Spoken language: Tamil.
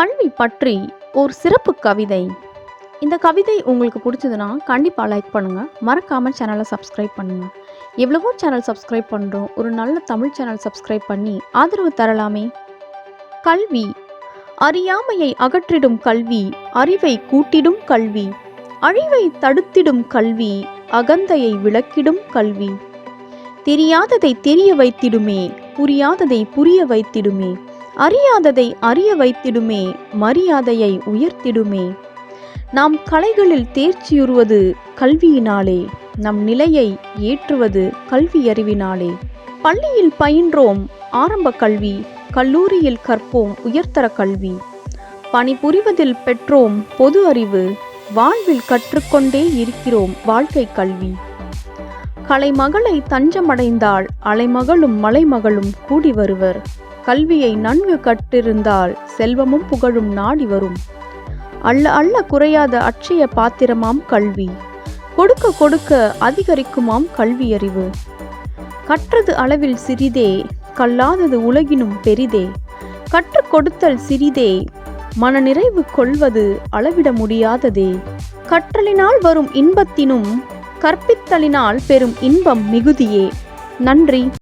கல்வி பற்றி ஒரு சிறப்பு கவிதை. இந்த கவிதை உங்களுக்கு பிடிச்சதுன்னா கண்டிப்பாக லைக் பண்ணுங்கள் மறக்காமல் சேனலை சப்ஸ்கிரைப் பண்ணுங்கள் எவ்வளவோ சேனல் சப்ஸ்கிரைப் பண்ணுறோம் ஒரு நல்ல தமிழ் சேனல் சப்ஸ்கிரைப் பண்ணி ஆதரவு தரலாமே. கல்வி. அறியாமையை அகற்றிடும் கல்வி அறிவை கூட்டிடும் கல்வி அழிவை தடுத்திடும் கல்வி அகந்தையை விளக்கிடும் கல்வி. தெரியாததை தெரிய வைத்திடுமே புரியாததை புரிய வைத்திடுமே. அறியாததை அறிய வைத்திடுமே மரியாதையை உயர்த்திடுமே. நாம் கலைகளில் தேர்ச்சியுறுவது கல்வியினாலே நம் நிலையை ஏற்றுவது கல்வி அறிவினாலே பள்ளியில் பயின்றோம் ஆரம்ப கல்வி கல்லூரியில் கற்போம் உயர்தர கல்வி. பணிபுரிவதில் பெற்றோம் பொது அறிவு வாழ்வில் கற்றுக்கொண்டே இருக்கிறோம் வாழ்க்கை கல்வி. கலைமகளை தஞ்சமடைந்தால் அலைமகளும் மலைமகளும் கூடி வருவர். கல்வியை நன்கு கற்றிருந்தால் செல்வமும் புகழும் நாடி வரும். அள்ள அள்ள குறையாத அட்சய பாத்திரமாம் கல்வி. கொடுக்க கொடுக்க அதிகரிக்குமாம் கல்வியறிவு. கற்றது அளவில் சிறிதே கல்லாதது உலகினும் பெரிதே. கற்றுக் கொடுத்தல் சிறிதே மனநிறைவு கொள்வது அளவிட முடியாததே. கற்றலினால் வரும் இன்பத்தினும் கற்பித்தலினால் பெறும் இன்பம் மிகுதியே. நன்றி.